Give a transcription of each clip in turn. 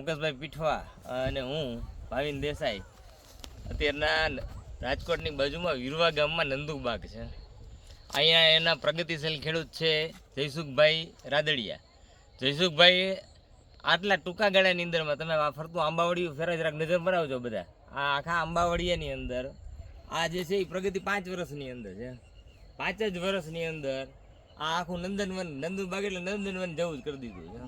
મુકેશભાઈ પીઠવા અને હું ભાવિન દેસાઈ. અત્યારના રાજકોટની બાજુમાં વિરવા ગામમાં નંદુબાગ છે. અહીંયા એના પ્રગતિશીલ ખેડૂત છે જયસુખભાઈ રાદડિયા. જયસુખભાઈ, આટલા ટૂંકા ગાળાની અંદરમાં તમે આ ફરતું આંબાવાડી ફેરા જરાક નજર મરાવજો બધા. આ આખા આંબાવાડિયાની અંદર આ જે છે એ પ્રગતિ પાંચ વર્ષની અંદર છે. પાંચ જ વર્ષની અંદર આ આખું નંદનવન, નંદુબાગ એટલે નંદનવન જેવું જ કરી દીધું છે.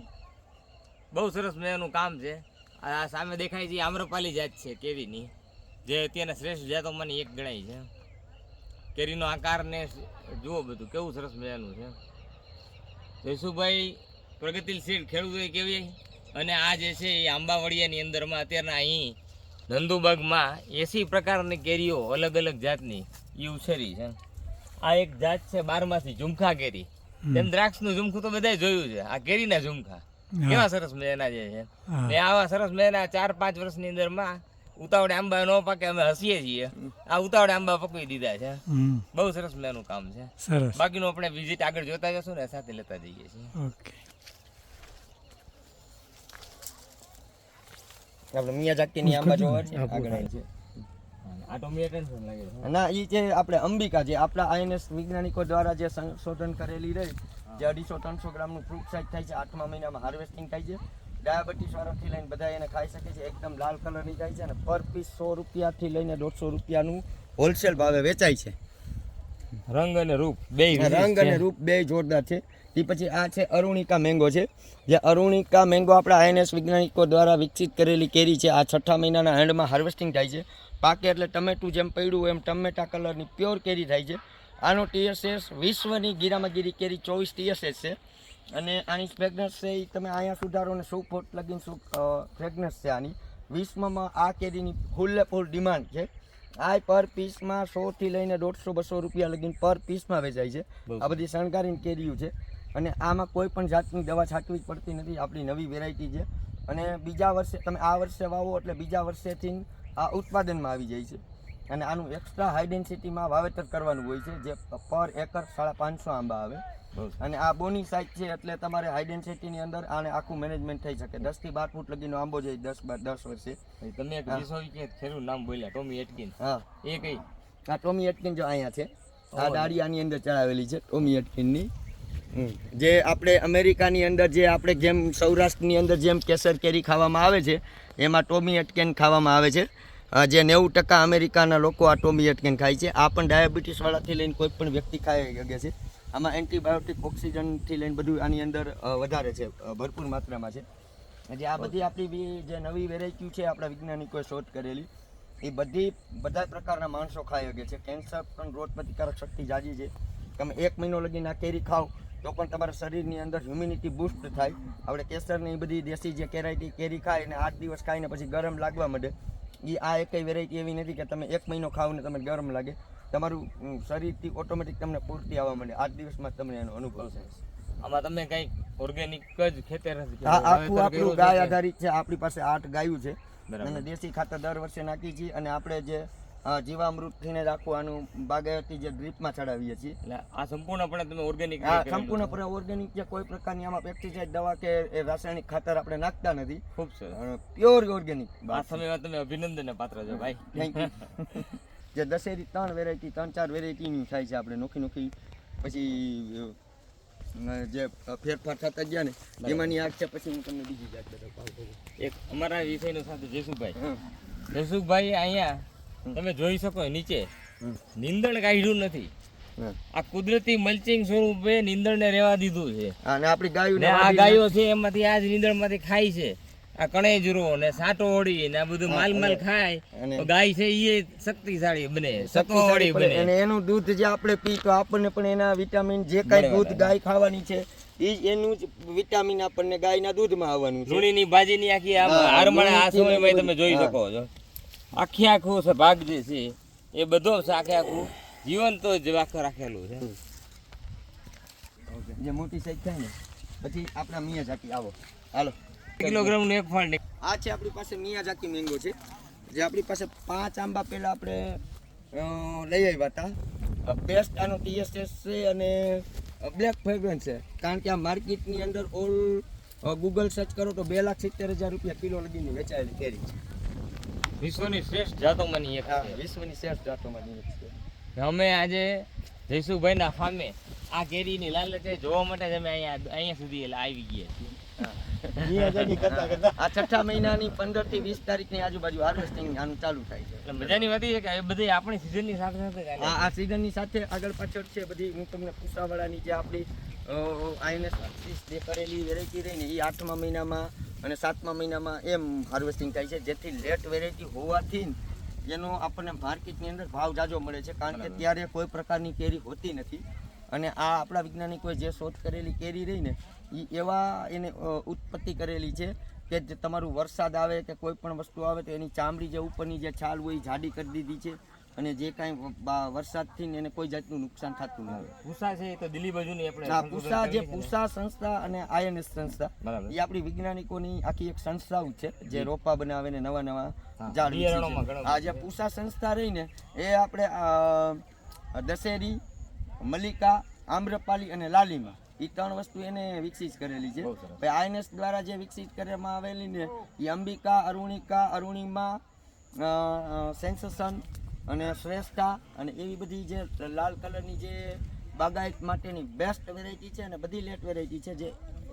બહુ સરસ મજાનું કામ છે. આ સામે દેખાય છે આમ્રપાલી જાત છે કેરીની. જે અત્યારના શ્રેષ્ઠ જાતોમાંની એક ગણાય છે. કેરીનો આકાર ને જુઓ બધું કેવું સરસ મજાનું છે. જયસુભાઈ પ્રગતિશીલ ખેડૂતોએ કેવી? અને આ જે છે એ આંબાવડિયાની અંદરમાં અત્યારના અહીં નંદુબાગમાં એસી પ્રકારની કેરીઓ અલગ અલગ જાતની એ ઉછેરી છે. આ એક જાત છે બારમાસી ઝુમખા કેરી. તેમ દ્રાક્ષનું ઝુમખું તો બધાએ જોયું છે. આ કેરીના ઝુમખા. કેવા સરસ મજાના જે છે. ને આવા સરસ મજાના ચાર પાંચ વર્ષની અંદરમાં ઉતાવળે આંબા નો પાકે અમે હસીએ છીએ. આ ઉતાવળે આંબા પકવી દીધા છે. બહુ સરસ મજાનું કામ છે. સરસ. બાકીનું આપણે વિઝિટ આગળ જોતા જશું ને સાથે લેતા જઈએ છીએ. ઓકે. આપણે મિયાજાકીની આંબા જોવા છે. આગળ છે ના એ જે આપણે અંબિકા જે આપણા આઈએનએસ વૈજ્ઞાનિકો દ્વારા જે સંશોધન કરેલી રહી જે અઢીસો ત્રણસો ગ્રામનું ફ્રૂટ સાઇઝ થાય છે આઠમા મહિનામાં હાર્વેસ્ટિંગ થાય છે. ડાયાબિટીસ વાળાથી લઈને બધા એને ખાઈ શકે છે એકદમ લાલ કલરની થાય છે અને પર પીસ સો રૂપિયાથી લઈને દોઢસો રૂપિયાનું હોલસેલ ભાવે વેચાય છે. રંગ અને રૂપ બે રંગ અને રૂપ બે જોરદાર છે. તે પછી આ છે અરુણિકા મેંગો છે. જે અરુણિકા મેંગો આપણા આઈએનએસ વૈજ્ઞાનિકો દ્વારા વિકસિત કરેલી કેરી છે. આ છઠ્ઠા મહિનાના એન્ડમાં હાર્વેસ્ટિંગ થાય છે. પાકે એટલે ટમેટું જેમ પડ્યું એમ ટમેટા કલરની પ્યોર કેરી થાય છે. આનો ટીએસએસ વિશ્વની ગીરામાગીરી કેરી ચોવીસ ટીએસએસ છે. અને આની ફ્રેગનન્સ છે એ તમે અહીંયા સુધારો ને શું ફૂટ લગીને શું ફ્રેગનન્સ છે આની. વિશ્વમાં આ કેરીની ફૂલે ફૂલ ડિમાન્ડ છે. આ પર પીસમાં સોથી લઈને દોઢસો બસો રૂપિયા લગીને પર પીસમાં વેચાય છે. આ બધી શણગારીની કેરીઓ છે. અને આમાં કોઈ પણ જાતની દવા છાંટવી જ પડતી નથી. આપણી નવી વેરાયટી છે. અને બીજા વર્ષે તમે આ વર્ષે વાવો એટલે બીજા વર્ષેથી આ ઉત્પાદનમાં આવી જાય છે. અને આનું એક્સ્ટ્રા હાઈ ડેન્સિટીમાં વાવેતર કરવાનું હોય છે જે પર એકર સાડા પાંચસો આંબા આવે. અને આ બોની સાઇઝ છે એટલે તમારે હાઈ ડેન્સિટીની અંદર આને આખું મેનેજમેન્ટ થઈ શકે. દસથી બાર ફૂટ લગીનો આંબો જાય દસ બાર દસ વર્ષે. તમે એક ખેડૂત નામ બોલ્યા ટોમી એટકિન. હા. એ કઈ? આ ટોમી એટકિન જો અહીંયા છે. આ દાડી આની અંદર ચડાવેલી છે ટોમી એટકિનની. જે આપણે અમેરિકાની અંદર જે આપણે જેમ સૌરાષ્ટ્રની અંદર જેમ કેસર કેરી ખાવામાં આવે છે એમાં ટોમી એટકેન ખાવામાં આવે છે. જે નેવું ટકા અમેરિકાના લોકો આ ટોમી એટકેન ખાય છે, આ પણ ડાયાબિટીસવાળાથી લઈને કોઈ પણ વ્યક્તિ ખાઈ શકે છે. આમાં એન્ટીબાયોટિક ઓક્સિજનથી લઈને બધું આની અંદર વધારે છે ભરપૂર માત્રામાં છે. જે આ બધી આપણી બી જે નવી વેરાયટી છે, આપણા વૈજ્ઞાનિકોએ શોધ કરેલી, એ બધી, બધા પ્રકારના માણસો ખાઈ શકે છે. કેન્સર પણ રોગ પ્રતિકારક શક્તિ જાજી છે. તમે એક મહિનો લગીને આ કેરી ખાઓ, તો પણ તમારા શરીરની અંદર હ્યુમિનિટી બૂસ્ટ થાય. આપણે કેસરની બધી દેશી જે કેરાયટી કેરી ખાય અને આઠ દિવસ ખાઈને પછી ગરમ લાગવા માંડે. એ આ એકઈ વેરાયટી એવી નથી કે તમે એક મહિનો ખાવ ને તમને ગરમ લાગે. તમારું શરીરથી ઓટોમેટિક તમને પૂર્તિ આવવા માંડે. આજ દિવસમાં તમને એનો અનુભવ થાય આમાં તમે કઈ ઓર્ગેનિક જ ખેતર આખું આપણું ગાય આધારિત છે આપણી પાસે આઠ ગાયું છે. અને દેશી ખાતર દર વર્ષે નાખી છીએ અને આપણે જે અ, જીવામૃતથી જ આખું આનું બાગાયતી જે ડ્રીપમાં ચડાવીએ છીએ. એટલે આ સંપૂર્ણપણે તમે ઓર્ગેનિક હા સંપૂર્ણપણે ઓર્ગેનિક જે કોઈ પ્રકારની આમાં પેસ્ટિસાઇડ દવા કે એ રાસાયણિક ખાતર આપણે નાખતા નથી. ખૂબ સરસ. પ્યોર ઓર્ગેનિક આ સમયમાં તમે અભિનંદનને પાત્ર છો ભાઈ. થેન્ક યુ જે દશેરી ત્રણ વેરાયટી ત્રણ ચાર વેરાયટીની થાય છે આપણે નોખી નોખી. પછી જે ફેરફાર થતા ગયા ને એમાંની આગ છે પછી હું તમને બીજી જાત બતાવું. એક અમારા વિષયનો સાથે જયસુખભાઈ. જયસુખભાઈ અહીંયા તમે જોઈ શકો નીચે. નીંદણ કાઢ્યું નથી. આ કુદરતી મલ્ચિંગ સ્વરૂપે નીંદણને રહેવા દીધું છે. અને આપણી ગાયું આ ગાયો છે એમાંથી આ જ નીંદણમાંથી ખાય છે. આ કણેજરો ને સાટો ઓળી ને આ બધું માલ માલ ખાય. ગાય છે એ શક્તિશાળી બને શક્તિશાળી બને. અને એનું દૂધ જે આપણે પી તો આપણને પણ એના વિટામિન જે કાંઈ દૂધ ગાય ખાવાની છે એ એનું જ વિટામિન આપણને ગાયના દૂધમાં આવવાનું છે. લૂણીની ભાજીની આખી આમ હા, આ સમયમાં તમે જોઈ શકો છો. આખી આખું છે ભાગ જે છે એ બધો છે આખે આખું જીવન તો જ આખું રાખેલું છે. જે મોટી સાઈઝ થાય ને પછી આપણા મિયાઝાકી આવો. હાલો. કિલોગ્રામનું એક ફળ. આ છે આપણી પાસે મિયાઝાકી મેંગો છે. જે આપણી પાસે પાંચ આંબા પહેલા આપણે લઈ આવ્યા હતા. બેસ્ટ આનો ટીએસએસ છે અને બ્લેક ફ્રેગ્રન્સ છે. કારણ કે આ માર્કેટની અંદર ઓલ ગૂગલ સર્ચ કરો તો બે લાખ સિત્તેર હજાર રૂપિયા કિલો લગીની વેચાયેલી કેરી છે. વિશ્વની શ્રેષ્ઠ જાતોમાંની એક છે. વિશ્વની શ્રેષ્ઠ જાતોમાંની એક છે. અમે આજે જયસુભાઈના ફામે આ કેરીની લાલચે જોવા માટે અમે અહીંયા અહીંયા સુધી એટલે આવી ગયા આ છઠ્ઠા મહિનાની પંદરથી વીસ તારીખની આજુબાજુ હાર્વેસ્ટિંગ આનું ચાલુ થાય છે. એટલે મજાની વાત છે કે એ બધી આપણી સિઝનની સાથે સાથે આ સિઝનની સાથે આગળ પાછળ છે બધી. હું તમને પૂસાવાળાની જે આપણી આઈએનએસ જે કરેલી વેરાયટી રહી ને એ આઠમા મહિનામાં અને સાતમા મહિનામાં એમ હાર્વેસ્ટિંગ થાય છે. જેથી લેટ વેરાયટી હોવાથી એનો આપણને માર્કેટની અંદર ભાવ જાજો મળે છે. કારણ કે ત્યારે કોઈ પ્રકારની કેરી હોતી નથી. અને આ આપણા વૈજ્ઞાનિકોએ જે શોધ કરેલી કેરી રહી ને એ એવા એને ઉત્પત્તિ કરેલી છે કે તમારું વરસાદ આવે કે કોઈ પણ વસ્તુ આવે તો એની ચામડી જે ઉપરની જે છાલ હોય એ જાડી કરી દીધી છે. અને જે કાંઈ વરસાદથી ને એને કોઈ જાતનું નુકસાન થતું નથી પૂસા છે એ તો દિલ્હી બાજુની આપણે સંશોધન પૂસા જે પૂસા સંસ્થા અને આઈએનએસ સંસ્થા એ આપણી વૈજ્ઞાનિકોની આખી એક સંસ્થાઓ છે જે રોપા બનાવે ને નવા નવા ઝાડ આ જે પૂસા સંસ્થા રહી ને એ આપણે દશેરી મલ્લિકા આમ્રપાલી અને લાલીમાં એ ત્રણ વસ્તુ એને વિકસિત કરેલી છે. બહુ આઈએનએસ દ્વારા જે વિકસિત કરવામાં આવેલી ને એ અંબિકા અરુણિકા અરુણિમા સેન્સેશન અને શ્રેષ્ઠા અને એવી બધી જે લાલ કલરની જે બાગાયત માટેની બેસ્ટ વેરાયટી છે અને બધી લેટ વેરાયટી છે જે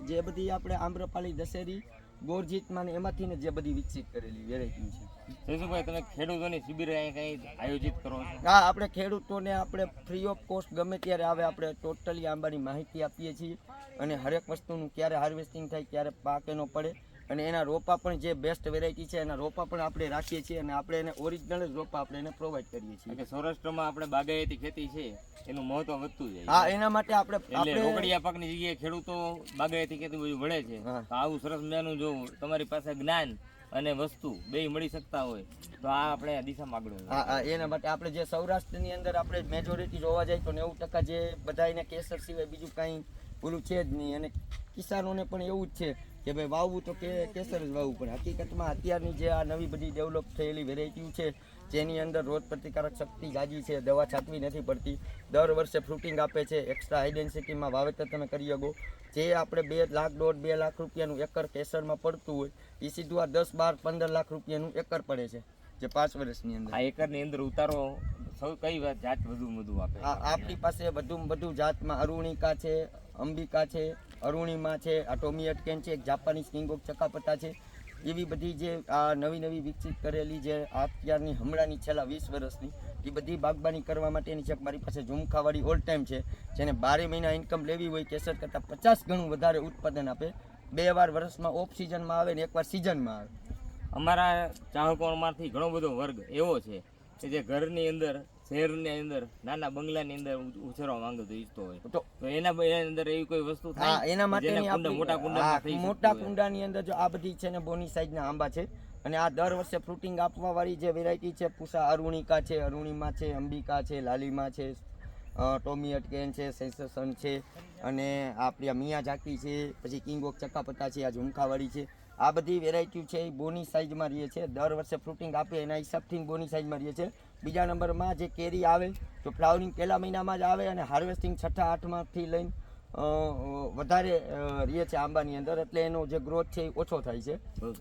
જે બધી આપણે આમ્રપાલી દશેરી ગોરજીતમાં એમાંથી ને જે બધી વિકસિત કરેલી વેરાયટી છે. જયસુભાઈ તમે ખેડૂતોની શિબિર કંઈ આયોજિત કરો હા આપણે ખેડૂતોને આપણે ફ્રી ઓફ કોસ્ટ ગમે ત્યારે આવે આપણે ટોટલી આંબાની માહિતી આપીએ છીએ અને હરેક વસ્તુનું ક્યારે હાર્વેસ્ટિંગ થાય ક્યારે પાક એનો પડે અને એના રોપા પણ જે બેસ્ટ વેરાયટી છે એના રોપા પણ આપણે રાખીએ છીએ અને આપણે એને ઓરિજિનલ જ રોપા આપણે એને પ્રોવાઈડ કરીએ છીએ. કે સૌરાષ્ટ્રમાં આપણે બાગાયતી ખેતી છે એનું મહત્વ વધતું જાય. હા એના માટે આપણે આપણે રોકડિયા પાકની જગ્યાએ ખેડૂતો બાગાયતી ખેતી બધું વળે છે. તો આવું સરસ મજાનું જો તમારી પાસે જ્ઞાન અને વસ્તુ બે મળી શકતા હોય તો આ આપણે દિશામાં આગળ હા એના માટે આપણે જે સૌરાષ્ટ્રની અંદર આપણે મેજોરિટી જોવા જાય તો નેવું ટકા જે બધા એને કેસર સિવાય બીજું કાંઈ ઓલું છે જ નહીં. અને કિસાનોને પણ એવું જ છે કે ભાઈ વાવવું તો કે કેસર જ વાવવું પણ હકીકતમાં અત્યારની જે આ નવી બધી ડેવલપ થયેલી વેરાયટીઓ છે જેની અંદર રોગ પ્રતિકારક શક્તિ જાજી છે દવા છાંટવી નથી પડતી દર વર્ષે ફ્રૂટિંગ આપે છે એક્સ્ટ્રા હાઈ વાવેતર તમે કરી શકો. જે આપણે બે લાખ દોઢ બે લાખ રૂપિયાનું એકર કેસરમાં પડતું હોય એ સીધું આ દસ બાર પંદર લાખ રૂપિયાનું એકર પડે છે જે પાંચ વર્ષની અંદર. આ એકરની અંદર ઉતારો સૌ કઈ વાત જાત વધુ વધુ આપે. આ આપણી પાસે બધું વધુ જાતમાં અરુણિકા છે અંબિકા છે, અરુણિમા છે, આ ટોમિયટ કેન છે, એક જાપાનીઝ કિંગ ઓફ ચકાપતા છે. એવી બધી જે આ નવી નવી વિકસિત કરેલી જે અત્યારની હમણાંની છેલ્લા વીસ વર્ષની, એ બધી બાગબાની કરવા માટેની છે. મારી પાસે ઝુમખાવાળી ઓલ ટાઈમ છે, જેને બારે મહિના ઇન્કમ લેવી હોય કેસર કરતાં પચાસ ગણું વધારે ઉત્પાદન આપે. બે વાર વર્ષમાં ઓફ સિઝનમાં આવે ને એકવાર સિઝનમાં આવે. અમારા ચાહકોમાંથી ઘણો બધો વર્ગ એવો છે, કે જે ઘરની અંદર શહેરની અંદર નાના બંગલાની અંદર ઉછેરવા માંગે તો ઈચ્છતો હોય. તો એના એના અંદર એવી કોઈ વસ્તુ થાય હા એના માટે મોટા કુંડા- મોટા. કુંડાની અંદર જો આ બધી છે ને બોની સાઈઝના આંબા છે. અને આ દર વર્ષે ફ્રૂટિંગ આપવા વાળી જે વેરાયટી છે પૂસા અરુણિકા છે અરુણિમા છે અંબિકા છે લાલીમા છે ટોમી અટકેન છે સેન્સેશન છે અને આપણી આ મિયા ઝાકી છે પછી કિંગ ઓફ ચક્કાપત્તા છે આ ઝુમખાવાળી છે. આ બધી વેરાયટી છે એ બોની સાઇઝમાં રહે છે. દર વર્ષે ફ્રૂટિંગ આપે એના હિસાબથી બોની સાઇઝમાં રહે છે. બીજા નંબરમાં જે કેરી આવે તો ફ્લાવરિંગ પહેલા મહિનામાં જ આવે અને હાર્વેસ્ટિંગ છઠ્ઠા આઠમાંથી લઈને વધારે રહે છે આંબાની અંદર. એટલે એનો જે ગ્રોથ છે એ ઓછો થાય છે.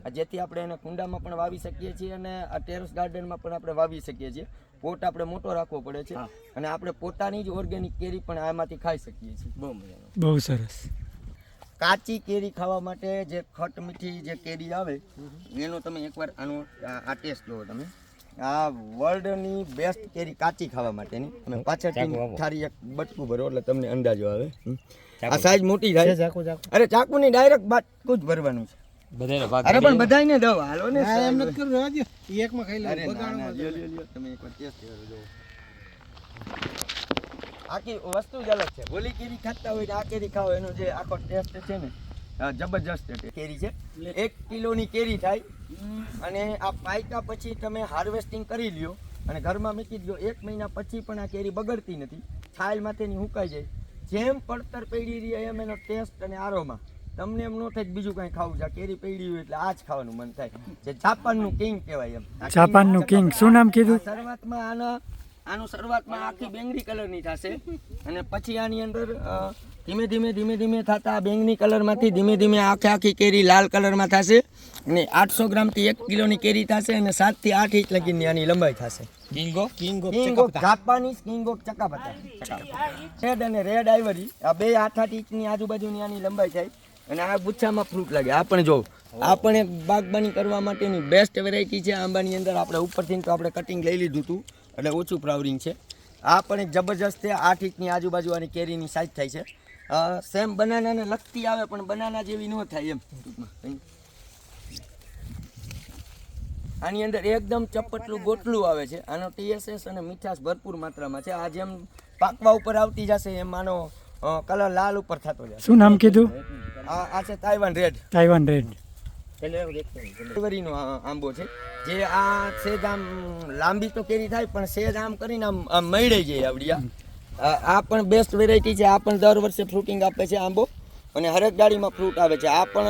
આ જેથી આપણે એને કુંડામાં પણ વાવી શકીએ છીએ અને આ ટેરેસ ગાર્ડનમાં પણ આપણે વાવી શકીએ છીએ. પોટ આપણે મોટો રાખવો પડે છે અને આપણે પોતાની જ ઓર્ગેનિક કેરી પણ આમાંથી ખાઈ શકીએ છીએ. બહુ મજાનું. બહુ સરસ. કાચી કેરી ખાવા માટે જે ખટ મીઠી જે કેરી આવે એનો તમે એકવાર આનો આ આ ટેસ્ટ જોવો તમે. આ વર્લ્ડની બેસ્ટ કેરી કાચી ખાવા માટેની. અને પાછળથી. થારી એક બટકું ભરો એટલે તમને અંદાજો આવે. આ સાઈઝ મોટી થાય. ચાકુ ચાકુ. અરે ચાકુની ડાયરેક્ટ બાટકું જ ભરવાનું છે. બધાને ભાગ અરે પણ બધાને દો હાલો ને ના એમ. નથી કરવું રાજ્ય એકમાં ખાઈ અરે ના, ના, બગાડો લ્યો, લ્યો, લ્યો. તમે એકવાર ટેસ્ટ કરો જો આખી વસ્તુ જ અલગ છે. ઓલી કેરી ખાતા હોય ને આ કેરી ખાવ એનો જે આખો ટેસ્ટ છે ને જબરજસ્ત કેરી છે? એક કિલોની કેરી થાય અને આ પાયકા પછી તમે હાર્વેસ્ટિંગ કરી લ્યો અને ઘરમાં મૂકી દો એક મહિના પછી પણ આ કેરી બગડતી નથી. છાલ માથેની હુકાઈ જાય. જેમ પડતર પડી રહી એમ એનો ટેસ્ટ અને આરોમાં. તમને એમ ન થાય કે બીજું કાંઈ ખાવું છે. કેરી પડી હોય એટલે આ જ ખાવાનું મન થાય. જે જાપાનનું કિંગ કહેવાય એમ. આ જાપાનનું કિંગ. શું નામ કીધું? શરૂઆતમાં આનો આનું શરૂઆતમાં આખી બેંગડી કલરની થશે. અને પછી આની અંદર ધીમે ધીમે ધીમે ધીમે થતા બેંગની કલરમાંથી ધીમે ધીમે આખે આખી કેરી લાલ કલરમાં થશે અને આઠસો ગ્રામથી એક કિલોની કેરી થશે અને સાતથી આઠ ઇંચ લગીની આની લંબાઈ થશે. કિંગો king of Japanese king of ચકાપતા. Red અને રેડ આઈવરી આ બે આઠ આઠ ઇંચની આજુબાજુની આની લંબાઈ થાય અને આ ગુચ્છામાં ફ્રૂટ લાગે. આ પણ જો આ પણ એક બાગબાની કરવા માટેની બેસ્ટ વેરાયટી છે. આંબાની અંદર આપણે ઉપરથી તો આપણે કટિંગ લઈ લીધું હતું. એટલે ઓછું ફ્લાવરિંગ છે. આ પણ એક જબરજસ્ત આઠ ઇંચની આજુબાજુ આની કેરીની સાઈઝ થાય છે. સેમ બનાનાને લગતી આવે પણ બનાના જેવી ન થાય એમ. આની અંદર એકદમ ચપટલું ગોટલું આવે છે. આનો ટીએસએસ અને મીઠાશ ભરપૂર માત્રામાં છે. આ જેમ પાકવા ઉપર આવતી જશે એમ આનો કલર લાલ ઉપર થતો જશે. શું નામ કીધું? આ આ છે તાઇવાન રેડ તાઇવાન રેડ આ આંબો છે. જે આ સેજ આમ લાંબી તો કેરી થાય પણ સેજ આમ કરીને આમ આમ મળી જાય આવડી આ. પણ બેસ્ટ વેરાયટી છે. આ પણ દર વર્ષે ફ્રૂટિંગ આપે છે આંબો. અને હરેક ડાળીમાં ફ્રૂટ આવે છે. આ પણ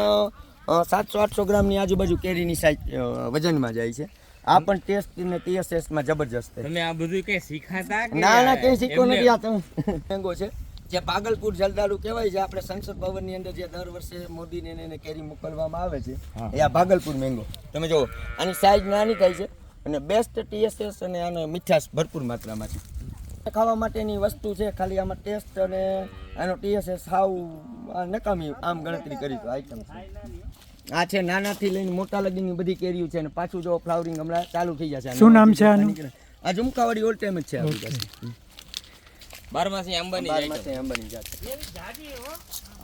સાતસો આઠસો ગ્રામની આજુબાજુ કેરીની સાઈઝ વજનમાં જાય છે. આ પણ ટેસ્ટ ને ટીએસએસમાં જબરજસ્ત છે. તમે આ બધું કઈ શીખાતા કે ના ના કઈ શીખો નથી. આ તમે મેંગો છે. જે પાગલપુર જલદાળુ કહેવાય છે આપણે સંસદ ભવનની અંદર જે દર વર્ષે મોદીને ને એને કેરી મોકલવામાં આવે છે એ આ ભાગલપુર મેંગો. તમે જુઓ આની સાઈઝ નાની થાય છે. અને બેસ્ટ ટીએસએસ અને આનો મીઠાશ ભરપૂર માત્રામાં છે. ખાવા માટેની વસ્તુ છે. ખાલી આમાં ટેસ્ટ અને આનો ટીએસએસ સાવ નકામી આમ ગણતરી કરી તો આઈટમ છે. આ છે નાનાથી લઈને મોટા લગીની બધી કેરીઓ છે અને પાછું જો ફ્લાવરિંગ હમણાં ચાલુ થઈ જશે. શું નામ છે આનું? આ ઝુમકાવાળી ઓલ ટાઈમ જ છે આપણી પાસે. બારમાસી આંબાની બારમાસી આંબાની જાત. છે.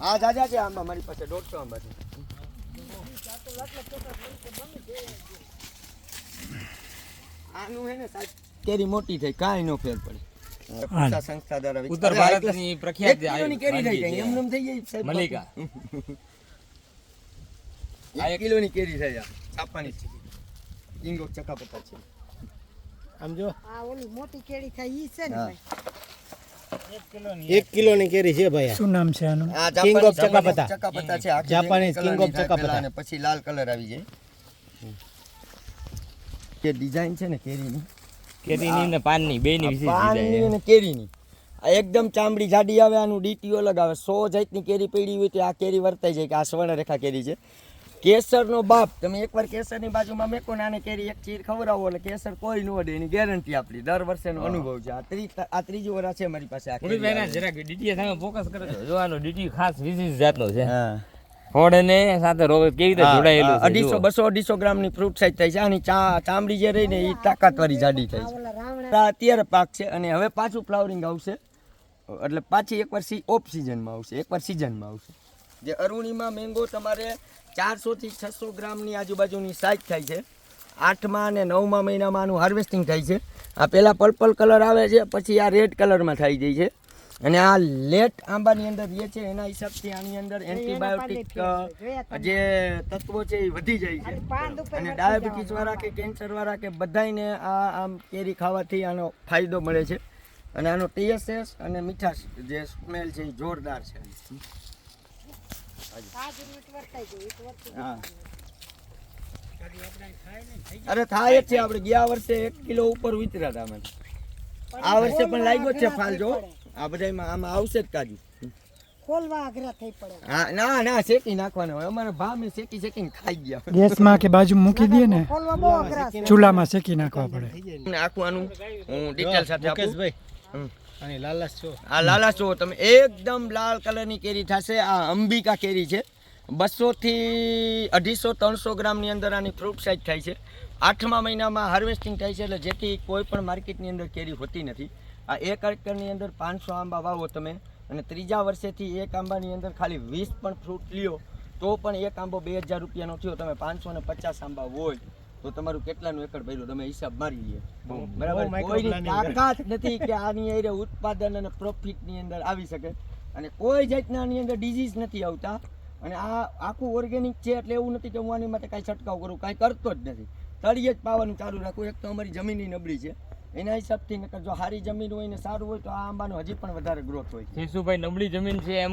આ જાજા છે આંબા મારી પાસે દોઢસો આંબા છે. આનું હે ને સાહેબ કેરી મોટી થઈ કાંઈ નો ફેર પડે. સંસ્થા દ્વારા ઉત્તર ભારતની એક પ્રખ્યાત કિલોની કેરી થઈ જાય છે. એમ થઈ જાય સાહેબ મલિકા. એક કિલોની કેરી થઈ જાય છે કિંગ ઓફ ચકાપતા છે. આમ જો. આ ઓલી મોટી કેળી થાય ઈ છે ને ભાઈ? એક કેરી છે ભાઈ શું નામ છે આનું? આ King ચકાપતા. ચકાપતા છે. જાપાનીઝ કલરની થાય ચકાપતા. અને પછી લાલ કલર આવી જાય. જે ડિઝાઇન છે ને કેરીની? કેરીની ને પાનની બેની વિશેષ પાનની. અને કેરીની. આ એકદમ ચામડી જાડી આવે આનું ડીટીઓ અલગ આવે સો જાતની કેરી પડી હોય તો આ કેરી વર્તાઈ જાય કે આ સ્વર્ણરેખા કેરી છે. કેસરનો બાપ તમે એકવાર કેસરની બાજુમાં મેકો ને આને કેરી એક ચીર ખવડાવો એટલે કેસર કોઈ ન વડે એની ગેરંટી આપણી. દર વર્ષેનો અનુભવ છે. આ ત્રી આ ત્રીજું વર્ષ છે મારી પાસે આ જરાક DTA સામે ફોકસ કરો છો. જો આનો DTA ખાસ વિશેષ જાતનો છે. હા. ફળ અને સાથે રોગ કેવી રીતે જોડાયેલું અઢીસો બસો અઢીસો ગ્રામની ફ્રૂટ સાઈઝ થાય છે. આની ચા ચામડી જે રહી ને એ તાકાતવાળી જાડી થાય છે. આ અત્યારે પાક છે અને હવે પાછું ફ્લાવરિંગ આવશે. એટલે પાછી એકવાર સી ઓફ સિઝનમાં આવશે. એકવાર સિઝનમાં આવશે. જે અરુણિમા મેંગો તમારે ચારસોથી છસો ગ્રામની આજુબાજુની સાઈઝ થાય છે. આઠમા અને નવમા મહિનામાં આનું હાર્વેસ્ટિંગ થાય છે. આ પહેલાં પર્પલ કલર આવે છે પછી આ રેડ કલરમાં થઈ જાય છે. અને આ લેટ આંબાની અંદર જે છે એના હિસાબથી આની અંદર એન્ટીબાયોટિક જે તત્વો છે એ વધી જાય છે. અને ડાયાબિટીસ વાળા કે કેન્સર વાળા કે બધાને આ આમ કેરી ખાવાથી આનો ફાયદો મળે છે. અને આનો ટીએસએસ અને મીઠાશ જે સ્મેલ છે એ જોરદાર છે. હા. અરે થાય જ છે આપણે ગયા વર્ષે એક કિલો ઉપર વિતર્યા હતા અમે. આ વર્ષે પણ લાગ્યો છે ફાલ જો. આ બધામાં આમાં આવશે જ કાજુ. ખોલવા આગ્રહ થઈ પડે. હા ના ના શેકી નાખવાનો હોય. અમારા ભા મેં શેકી શેકીને ખાઈ ગયા ગેસમાં કે બાજુ મૂકી દે ને ખોલવા બહુ અઘરા ચૂલામાં શેકી નાખવા પડે. અને આખું આનું હું ડિટેલ સાથે મુકેશભાઈ અને લાલાસ છો. આ લાલા છો તમે એકદમ લાલ કલરની કેરી થશે. આ અંબિકા કેરી છે. બસોથી અઢીસો ત્રણસો ગ્રામની અંદર આની ફ્રૂટ સાઇઝ થાય છે. આઠમા મહિનામાં હાર્વેસ્ટિંગ થાય છે એટલે જેથી કોઈ પણ માર્કેટની અંદર કેરી હોતી નથી. આ એક હેક્ટરની અંદર પાંચસો આંબા વાવો તમે. અને ત્રીજા વર્ષેથી એક આંબાની અંદર ખાલી વીસ પણ ફ્રૂટ લ્યો તો પણ એક આંબો બે હજાર રૂપિયાનો થયો. તમે પાંચસો ને પચાસ આંબા હોય તો તમારું કેટલાનું એકડ ભર્યું? તમે હિસાબ મારી લઈએ બરાબર? કોઈની તાકાત નથી કે આની અંદર ઉત્પાદન અને પ્રોફિટની અંદર આવી શકે. અને કોઈ જાતના આની અંદર ડિઝીઝ નથી આવતા. અને આ આખું ઓર્ગેનિક છે એટલે એવું નથી કે હું આની માટે કાંઈ છંટકાવ કરું. કાંઈ કરતો જ નથી. તળિયે જ પાવાનું ચાલુ રાખું. એક તો અમારી જમીનની નબળી છે. એના હિસાબથી નકર જો સારી જમીન હોય ને સારું હોય તો આ આંબાનો હજી પણ વધારે ગ્રોથ હોય શેષુભાઈ નબળી જમીન છે, એમ